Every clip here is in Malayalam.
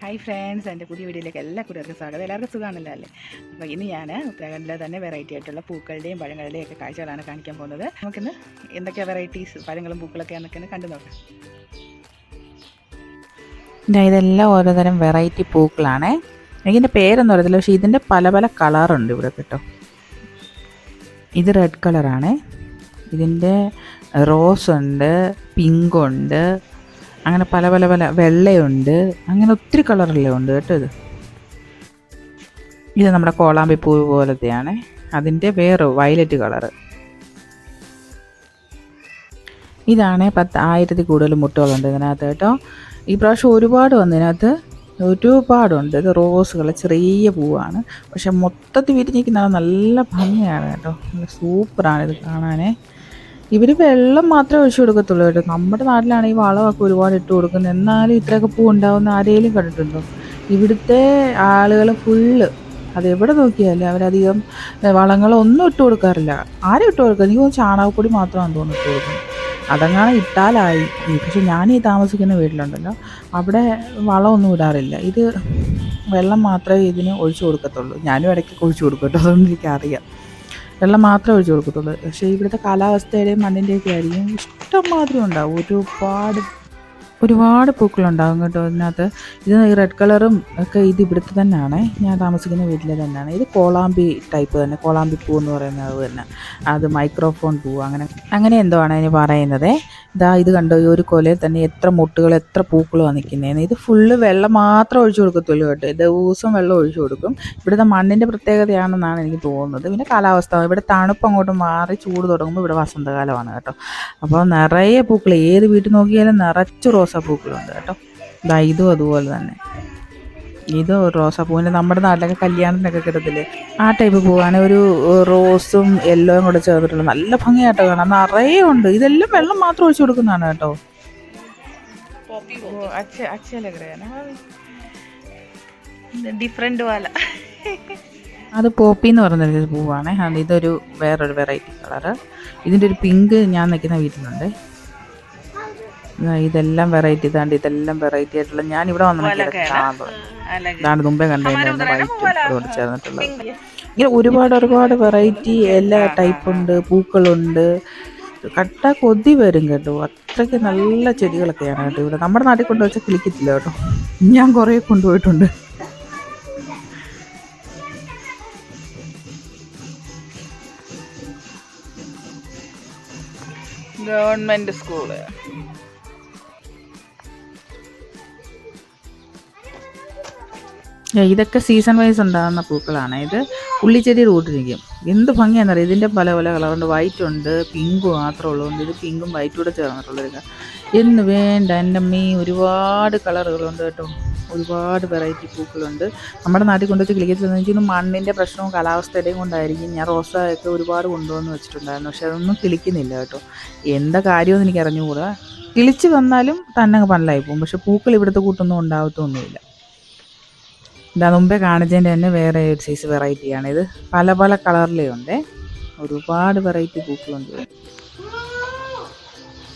ഹായ് ഫ്രണ്ട്സ് എന്റെ പുതിയ വീഡിയോയിലേക്ക് എല്ലാ കൂട്ടുകാർക്കും സ്വാഗതം. എല്ലാവർക്കും സുഖമാണല്ലോ അല്ലേ? അപ്പോൾ ഇനി ഞാൻ ഉത്തരാഖണ്ഡിലെ തന്നെ വെറൈറ്റി ആയിട്ടുള്ള പൂക്കളുടെയും പഴങ്ങളുടെയും ഒക്കെ കാഴ്ചകളാണ് കാണിക്കാൻ പോകുന്നത്. നമുക്കിന്ന് എന്തൊക്കെയാണ് വെറൈറ്റീസ് പഴങ്ങളും പൂക്കളൊക്കെ എന്നൊക്കെ കണ്ടു നോക്കാം. ഇതാ ഇതെല്ലാം ഓരോതരം വെറൈറ്റി പൂക്കളാണേ. എനിക്കിന്റെ പേരൊന്നും അറിയത്തില്ല. പക്ഷേ ഇതിന്റെ പല പല കളറുണ്ട് ഇവിടെ കേട്ടോ. ഇത് റെഡ് കളറാണ് ഇതിന്റെ റോസ് ഉണ്ട് പിങ്ക് ഉണ്ട് അങ്ങനെ പല പല പല വെള്ളയുണ്ട്. അങ്ങനെ ഒത്തിരി കളറെല്ലാം ഉണ്ട് കേട്ടോ ഇത്. ഇത് നമ്മുടെ കോളാമ്പി പൂ പോലത്തെയാണ്. അതിന്റെ വേറെ വയലറ്റ് കളറ് ഇതാണ് പത്ത് ആയിരത്തി കൂടുതൽ മുട്ടുകളുണ്ട് ഇതിനകത്ത് കേട്ടോ. ഈ പ്രാവശ്യം ഒരുപാട് വന്നതിനകത്ത് ഒരുപാടുണ്ട്. ഇത് റോസുകൾ ചെറിയ പൂവാണ്. പക്ഷെ മൊത്തത്തിൽ വിരിഞ്ഞിരിക്കുന്ന നല്ല ഭംഗിയാണ് കേട്ടോ. നല്ല സൂപ്പറാണ് ഇത് കാണാനേ. ഇവർ വെള്ളം മാത്രമേ ഒഴിച്ചു കൊടുക്കത്തുള്ളൂ കേട്ടോ. നമ്മുടെ നാട്ടിലാണെങ്കിൽ വളമൊക്കെ ഒരുപാട് ഇട്ട് കൊടുക്കുന്നത്. എന്നാലും ഇത്രയൊക്കെ പൂ ഉണ്ടാവുന്ന ആരെങ്കിലും കണ്ടിട്ടുണ്ടോ? ഇവിടുത്തെ ആളുകൾ ഫുള്ള് അതെവിടെ നോക്കിയാലും അവരധികം വളങ്ങളൊന്നും ഇട്ട് കൊടുക്കാറില്ല. ആരും ഇട്ട് കൊടുക്കുക എനിക്ക് ചാണകപ്പൊടി മാത്രമാണ് തോന്നുന്നു ഇട്ട് കൊടുക്കുന്നത്. അതങ്ങനെ ഇട്ടാലായി. പക്ഷെ ഞാൻ ഈ താമസിക്കുന്ന വീട്ടിലുണ്ടല്ലോ. അവിടെ വളമൊന്നും ഇടാറില്ല. ഇത് വെള്ളം മാത്രമേ ഇതിന് ഒഴിച്ചു കൊടുക്കത്തുള്ളൂ. ഞാനും ഇടയ്ക്ക് ഒഴിച്ചു കൊടുക്കട്ടോ അതൊന്നും എനിക്കറിയാം. വെള്ളം മാത്രമേ ഒഴിച്ചു കൊടുക്കത്തുള്ളൂ. പക്ഷേ ഇവിടുത്തെ കാലാവസ്ഥയുടെയും മണ്ണിന്റെയൊക്കെ ആയിരിക്കും ഇഷ്ടംമാതിരി ഉണ്ടാവും. ഒരുപാട് ഒരുപാട് പൂക്കളുണ്ടാകും കേട്ടോ ഇതിനകത്ത്. ഇത് ഈ റെഡ് കളറും ഒക്കെ ഇത് ഇവിടുത്തെ തന്നെയാണ്. ഞാൻ താമസിക്കുന്ന വീട്ടിലെ തന്നെയാണ്. ഇത് കോളാമ്പി ടൈപ്പ് തന്നെ. കോളാമ്പി പൂ എന്ന് പറയുന്നത് തന്നെ. അത് മൈക്രോഫോൺ പൂ. അങ്ങനെ അങ്ങനെ എന്തോ ആണ് അതിന് പറയുന്നത്. ഇതാ ഇത് കണ്ടോ? ഈ ഒരു കൊലയിൽ തന്നെ എത്ര മുട്ടുകൾ എത്ര പൂക്കളുമാണ് നിൽക്കുന്നതെന്ന് ഇത് ഫുള്ള് വെള്ളം മാത്രം ഒഴിച്ചു കൊടുക്കത്തുള്ളൂ കേട്ടോ. ദിവസം വെള്ളം ഒഴിച്ചു കൊടുക്കും. ഇവിടുത്തെ മണ്ണിന്റെ പ്രത്യേകതയാണെന്നാണ് എനിക്ക് തോന്നുന്നത്. പിന്നെ കാലാവസ്ഥ. ഇവിടെ തണുപ്പ് അങ്ങോട്ട് മാറി ചൂട് തുടങ്ങുമ്പോൾ ഇവിടെ വസന്തകാലമാണ് കേട്ടോ. അപ്പോൾ നിറയെ പൂക്കൾ. ഏത് വീട്ടിൽ നോക്കിയാലും നിറച്ച് റോസാപ്പൂക്കളുണ്ട് കേട്ടോ. ദാ ഇതും അതുപോലെ തന്നെ. ഇത് റോസാപ്പൂവിന്റെ നമ്മുടെ നാട്ടിലൊക്കെ കല്യാണത്തിനൊക്കെ കിട്ടത്തില്ലേ? ആ ടൈപ്പ് പൂവാണ്. ഒരു റോസും യെല്ലോയും കൂടെ ചേർത്തിട്ടുള്ള നല്ല ഭംഗിയായിട്ടോ കാണാം. നിറയെ ഉണ്ട്. ഇതെല്ലാം വെള്ളം മാത്രം ഒഴിച്ചു കൊടുക്കുന്നതാണ് കേട്ടോ. ഡിഫറെന്റ് വാല. അത് പോപ്പി എന്ന് പറഞ്ഞൊരു പൂവാണ്. ഇതൊരു വേറൊരു വെറൈറ്റി കളറ് ഇതിന്റെ ഒരു പിങ്ക് ഞാൻ നിൽക്കുന്ന വീട്ടിലുണ്ട്. ഇതെല്ലാം വെറൈറ്റി ഇതാണ്ട് ഇതെല്ലാം വെറൈറ്റി ആയിട്ടുള്ള ഞാൻ ഇവിടെ വന്നിട്ടുണ്ട് ഇതാണ് മുമ്പേ കണ്ടായിരുന്നു വൈറ്റ് ഇങ്ങനെ ഒരുപാട് ഒരുപാട് വെറൈറ്റി എല്ലാ ടൈപ്പ് ഉണ്ട് പൂക്കളുണ്ട്. കട്ട കൊതി വരും കേട്ടോ. അത്രയ്ക്ക് നല്ല ചെടികളൊക്കെയാണ് കേട്ടോ ഇവിടെ. നമ്മുടെ നാട്ടിൽ കൊണ്ടുവച്ചാൽ കിളിക്കത്തില്ല കേട്ടോ. ഞാൻ കുറേ കൊണ്ടുപോയിട്ടുണ്ട് ഗവൺമെന്റ് സ്കൂൾ ഇതൊക്കെ സീസൺ വൈസ് ഉണ്ടാകുന്ന പൂക്കളാണ്. ഇത് ഉള്ളിച്ചെടി റൂട്ടിരിക്കും എന്ത് ഭംഗിയാണെന്നറിയാം? ഇതിന്റെ പല പല കളറുണ്ട് വൈറ്റ് ഉണ്ട് പിങ്ക് മാത്രമേ ഉള്ളൂ. ഇത് പിങ്കും വൈറ്റും കൂടെ ചേർന്നിട്ടുള്ളത് എന്ന് വേണ്ട എന്റെ അമ്മീ ഒരുപാട് കളറുകളുണ്ട് കേട്ടോ. ഒരുപാട് വെറൈറ്റി പൂക്കളുണ്ട്. നമ്മുടെ നാട്ടിൽ കൊണ്ടുവച്ച് കിളിക്കത്തില്ല എനിക്ക് മണ്ണിന്റെ പ്രശ്നവും കാലാവസ്ഥയുടെയും കൊണ്ടായിരിക്കും. ഞാൻ റോസയൊക്കെ ഒരുപാട് കൊണ്ടുവന്ന് വെച്ചിട്ടുണ്ടായിരുന്നു. പക്ഷെ അതൊന്നും കിളിക്കുന്നില്ല കേട്ടോ. എന്താ കാര്യമെന്ന് എനിക്ക് അറിഞ്ഞുകൂടാ കിളിച്ച് വന്നാലും തന്നെ പണലായി പോകും. പക്ഷെ പൂക്കൾ ഇവിടുത്തെ കൂട്ടൊന്നും ഉണ്ടാകത്തൊന്നുമില്ല. ഇതാ മുമ്പേ കാണിച്ചതിന്റെ തന്നെ വേറെ ഒരു സൈസ് വെറൈറ്റിയാണ് ഇത് പല പല കളറിലേ ഉണ്ട്. ഒരുപാട് വെറൈറ്റി പൂക്കളുണ്ട്.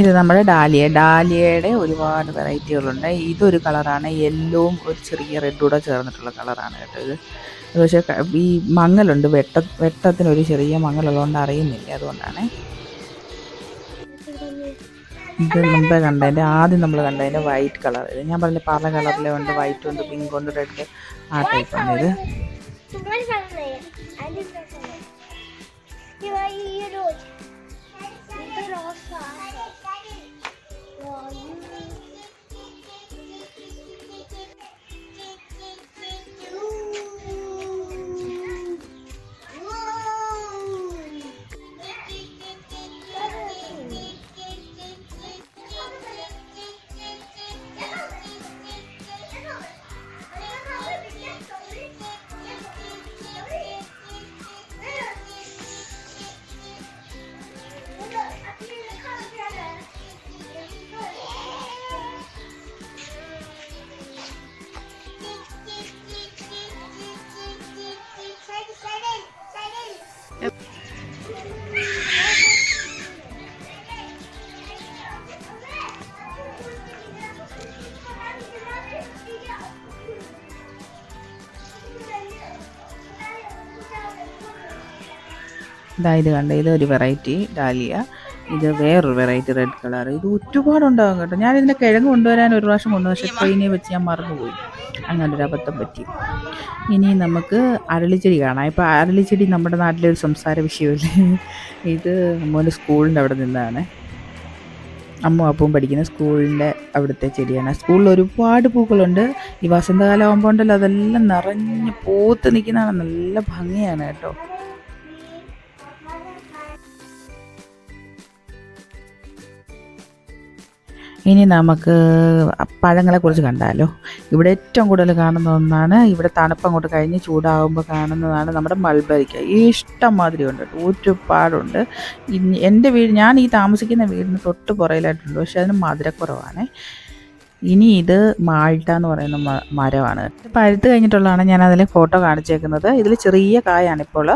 ഇത് നമ്മുടെ ഡാലിയ. ഡാലിയയുടെ ഒരുപാട് വെറൈറ്റികളുണ്ട് ഇതൊരു കളറാണ് യെല്ലോവും ഒരു ചെറിയ റെഡ് കൂടെ ചേർന്നിട്ടുള്ള കളറാണ് കേട്ടോ ഇത്. പക്ഷേ ഈ മങ്ങലുണ്ട്. വെട്ട വെട്ടത്തിനൊരു ചെറിയ മങ്ങലുള്ളതുകൊണ്ട് അറിയുന്നില്ല. അതുകൊണ്ടാണ് ഇത് മുമ്പേ കണ്ടതിന്റെ ആദ്യം നമ്മൾ കണ്ടതിന്റെ വൈറ്റ് കളർ ഇത് ഞാൻ പറഞ്ഞ പല കളറിലെ ഉണ്ട് വൈറ്റ് ഉണ്ട് പിങ്ക് ഉണ്ട് റെഡ് ആ ടൈപ്പാണ് ഇത്. ഈ റോസ് ഇതാ ഇത് കണ്ട? ഇത് ഒരു വെറൈറ്റി ഡാലിയ. ഇത് വേറൊരു വെറൈറ്റി റെഡ് കളർ ഇത് ഒരുപാടുണ്ടാകും കേട്ടോ. ഞാൻ ഇതിന്റെ കിഴങ്ങ് കൊണ്ടുവരാൻ ഒരു പ്രാവശ്യം കൊണ്ടുവന്നു. പക്ഷേ ട്രെയിനെ വെച്ച് ഞാൻ മറന്നുപോയി. അങ്ങനെ ഒരു അബദ്ധം പറ്റി. ഇനി നമുക്ക് അരളിച്ചെടി കാണാം. ഇപ്പോൾ അരളിച്ചെടി നമ്മുടെ നാട്ടിലെ ഒരു സംസാര വിഷയമല്ലേ? ഇത് അമ്മോന്റെ സ്കൂളിന്റെ അവിടെ നിന്നാണ്. അമ്മ അപ്പവും പഠിക്കുന്ന സ്കൂളിന്റെ അവിടുത്തെ ചെടിയാണ്. സ്കൂളിൽ ഒരുപാട് പൂക്കളുണ്ട്. ഈ വസന്തകാലം ആകുമ്പോൾ ഉണ്ടല്ലോ അതെല്ലാം നിറഞ്ഞ് പൂത്ത് നിൽക്കുന്നതാണ്. നല്ല ഭംഗിയാണ് കേട്ടോ. ഇനി നമുക്ക് പഴങ്ങളെ കുറിച്ച് കണ്ടാലോ? ഇവിടെ ഏറ്റവും കൂടുതൽ കാണുന്ന ഒന്നാണ് ഇവിടെ തണുപ്പ് അങ്ങോട്ട് കഴിഞ്ഞ് ചൂടാകുമ്പോൾ കാണുന്നതാണ് നമ്മുടെ മൾബരിക്ക ഇഷ്ടം മാതിരി ഉണ്ട്. ഒരുപാടുണ്ട്. എന്റെ വീട് ഞാൻ ഈ താമസിക്കുന്ന വീടിന് തൊട്ട് പുറയിലായിട്ടുണ്ട് പക്ഷെ അതിന് മധുരക്കുറവാണ്. ഇനി ഇത് മാൾട്ട എന്ന് പറയുന്ന മരമാണ്. പഴുത്ത് കഴിഞ്ഞിട്ടുള്ളതാണ് ഞാൻ അതിൽ ഫോട്ടോ കാണിച്ചേക്കുന്നത്. ഇതിൽ ചെറിയ കായാണ് ഇപ്പോൾ.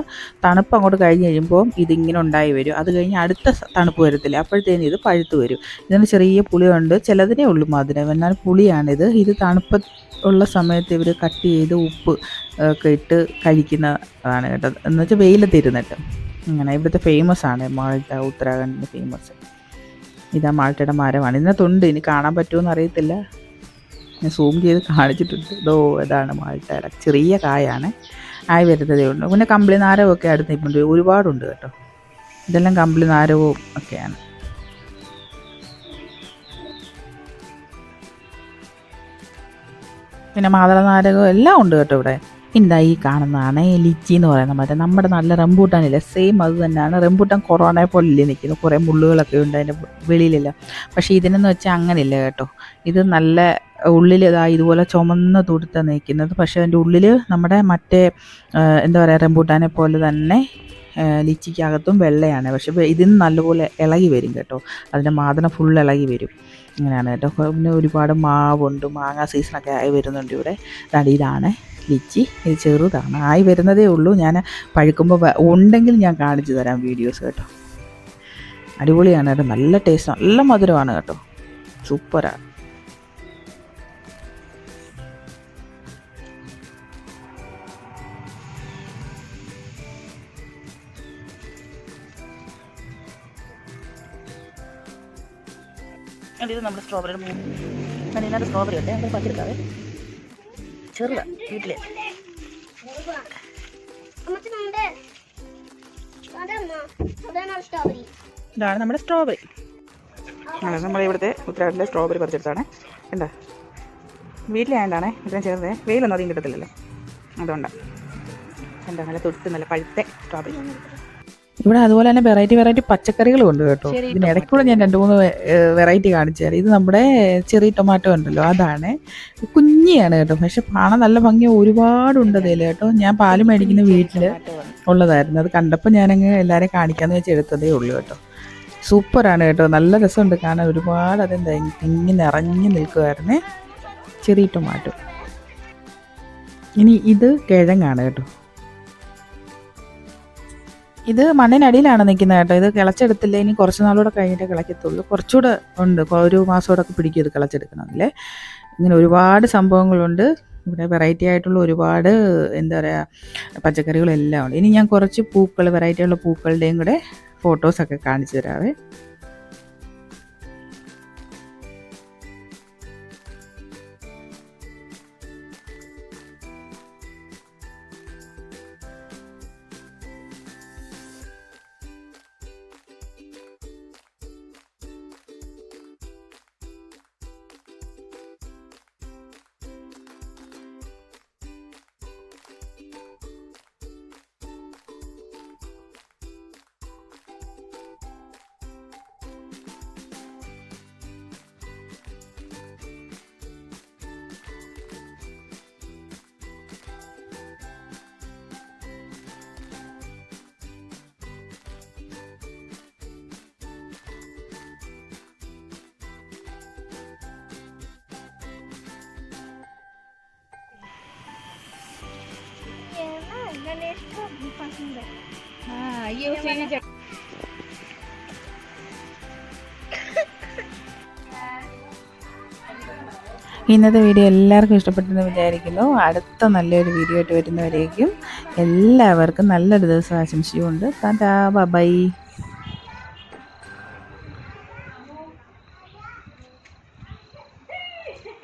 തണുപ്പ് അങ്ങോട്ട് കഴിഞ്ഞ് കഴിയുമ്പോൾ ഇതിങ്ങനെ ഉണ്ടായി വരും. അത് കഴിഞ്ഞ് അടുത്ത തണുപ്പ് വരത്തില്ല. അപ്പോഴത്തേന് ഇത് പഴുത്ത് വരും. ഇതിന് ചെറിയ പുളിയുണ്ട്. ചിലതിനേ ഉള്ളൂ മധുരം. എന്നാൽ പുളിയാണിത്. ഇത് തണുപ്പ് ഉള്ള സമയത്ത് ഇവർ കട്ട് ചെയ്ത് ഉപ്പ് ഒക്കെ ഇട്ട് കഴിക്കുന്നതാണ് കേട്ടോ എന്ന് വെച്ചാൽ വെയിലത്തിരുന്നിട്ട്. അങ്ങനെ ഇവിടുത്തെ ഫേമസ് ആണ് മാൾട്ട ഉത്തരാഖണ്ഡിന്റെ ഫേമസ് ഇതാ മാൾട്ടയുടെ മരമാണ്. ഇതിനകത്തുണ്ട് ഇനി കാണാൻ പറ്റുമെന്ന് അറിയത്തില്ല. ഞാൻ സൂം ചെയ്ത് കാണിച്ചിട്ടുണ്ട്. ഇതോ ഇതാണ് മാൾട്ടയുടെ ചെറിയ കായാണ്. ആയി വരുന്നതേ ഉള്ളൂ. പിന്നെ കമ്പിളി നാരവും ഒക്കെ അടുത്ത് നിൽപ്പുണ്ട് ഒരുപാടുണ്ട് കേട്ടോ. ഇതെല്ലാം കമ്പിളി നാരവും ഒക്കെയാണ്. പിന്നെ മാതള നാരകവും എല്ലാം ഉണ്ട് കേട്ടോ ഇവിടെ. ഇതാ ഈ കാണുന്നതാണ് ലിച്ചി എന്ന് പറയുന്ന മരം നമ്മുടെ നല്ല റംബൂട്ടാനില്ലേ? സെയിം അത് തന്നെയാണ്. റംബൂട്ടാൻ കൊറോണയെ പോലെ നിൽക്കുന്നത് കുറേ മുള്ളുകളൊക്കെ ഉണ്ട് അതിന്റെ വെളിയിലല്ല. പക്ഷേ ഇതിനെന്ന് വെച്ചാൽ അങ്ങനെയില്ല കേട്ടോ. ഇത് നല്ല ഉള്ളിൽ ഇതാ ഇതുപോലെ ചുമന്ന് തുടുത്ത നിൽക്കുന്നത് പക്ഷേ അതിന്റെ ഉള്ളിൽ നമ്മുടെ മറ്റേ എന്താ പറയുക റംബൂട്ടാനെ പോലെ തന്നെ ലിച്ചിക്കകത്തും വെള്ളയാണ്. പക്ഷേ ഇതിന് നല്ലപോലെ ഇളകി വരും കേട്ടോ. അതിന്റെ മാതന ഫുൾ ഇളകി വരും. അങ്ങനെയാണ് കേട്ടോ. പിന്നെ ഒരുപാട് മാവുണ്ട്. മാങ്ങ സീസണൊക്കെ ആയി വരുന്നുണ്ട് ഇവിടെ. ഇതാണ്. ലിച്ചി ഇത് ചെറുതാണ്. ആയി വരുന്നതേ ഉള്ളൂ. ഞാൻ പഴുക്കുമ്പോൾ ഉണ്ടെങ്കിൽ ഞാൻ കാണിച്ചു തരാം വീഡിയോസ് കേട്ടോ. അടിപൊളിയാണ് കേട്ടോ. നല്ല ടേസ്റ്റ് നല്ല മധുരമാണ് കേട്ടോ. സൂപ്പറാണ് ഇത് നമ്മുടെ സ്ട്രോബെറിയുടെ മൂന്ന് അതിനകത്ത് സ്ട്രോബെറി ഉണ്ട് ഞങ്ങൾ പച്ചെടുക്കാവേ ചെറുതാണ് വീട്ടിലെ. ഇതാണ് നമ്മുടെ സ്ട്രോബെറി ആണ് നമ്മുടെ ഇവിടുത്തെ ഉത്തരാഖണ്ഡിലെ സ്ട്രോബെറി പറിച്ചെടുത്താണ്. എന്താ വീട്ടിലായതാണേ ഇത്രയും ചേർന്നത് വെയിലൊന്നും അധികം കിട്ടത്തില്ലല്ലോ അതുകൊണ്ടാണ് എന്താ നല്ല തൊട്ട് നല്ല പഴുത്ത സ്ട്രോബെറി ഇവിടെ അതുപോലെ തന്നെ വെറൈറ്റി വെറൈറ്റി പച്ചക്കറികളും ഉണ്ട് കേട്ടോ. ഇതിന് ഇടയ്ക്കൂടെ ഞാൻ രണ്ട് മൂന്ന് വെറൈറ്റി കാണിച്ചു തരാം ഇത് നമ്മുടെ ചെറിയ ടൊമാറ്റോ ഉണ്ടല്ലോ അതാണ്. കുഞ്ഞിയാണ് കേട്ടോ പക്ഷെ കാണാൻ നല്ല ഭംഗി ഒരുപാടുണ്ട് അതിൽ കേട്ടോ. ഞാൻ പാൽ മേടിക്കുന്ന വീട്ടിൽ ഉള്ളതായിരുന്നു. അത് കണ്ടപ്പോൾ ഞാനങ്ങ് എല്ലാവരെയും കാണിക്കാമെന്ന് വെച്ച് എടുത്തതേ ഉള്ളൂ കേട്ടോ. സൂപ്പറാണ് കേട്ടോ നല്ല രസമുണ്ട് കാണാൻ. ഒരുപാട് അതെന്താ ഇങ്ങനെ നിറഞ്ഞു നിൽക്കുമായിരുന്നേ ചെറിയ ടൊമാറ്റോ ഇനി ഇത് കിഴങ്ങാണ് കേട്ടോ. ഇത് മണ്ണിനടിയിലാണ് നിൽക്കുന്നത് കേട്ടോ. ഇത് കിളച്ചെടുത്തില്ല? ഇനി കുറച്ച് നാളൂടെ കഴിഞ്ഞിട്ടേ കിളക്കത്തുള്ളൂ കുറച്ചുകൂടെ ഉണ്ട്. ഒരു മാസത്തോടൊക്കെ പിടിക്കും ഇത് കിളച്ചെടുക്കണമെങ്കിൽ ഇങ്ങനെ ഒരുപാട് സംഭവങ്ങളുണ്ട്. ഇവിടെ വെറൈറ്റി ആയിട്ടുള്ള ഒരുപാട് എന്താ പറയുക പച്ചക്കറികളെല്ലാം ഉണ്ട്. ഇനി ഞാൻ കുറച്ച് പൂക്കൾ വെറൈറ്റി ഉള്ള പൂക്കളുടെയും കൂടെ ഫോട്ടോസൊക്കെ കാണിച്ചു തരാവേ. Maliit po. Mukhang hindi. Ah, using it. ഇന്നത്തെ വീഡിയോ എല്ലാവർക്കും ഇഷ്ടപ്പെട്ടെന്ന് വിചാരിക്കുന്നു അടുത്ത നല്ലൊരു വീഡിയോ ആയിട്ട് വരുന്നവരേക്കും എല്ലാവർക്കും നല്ലൊരു ദിവസം ആശംസിച്ചുകൊണ്ട് ബൈ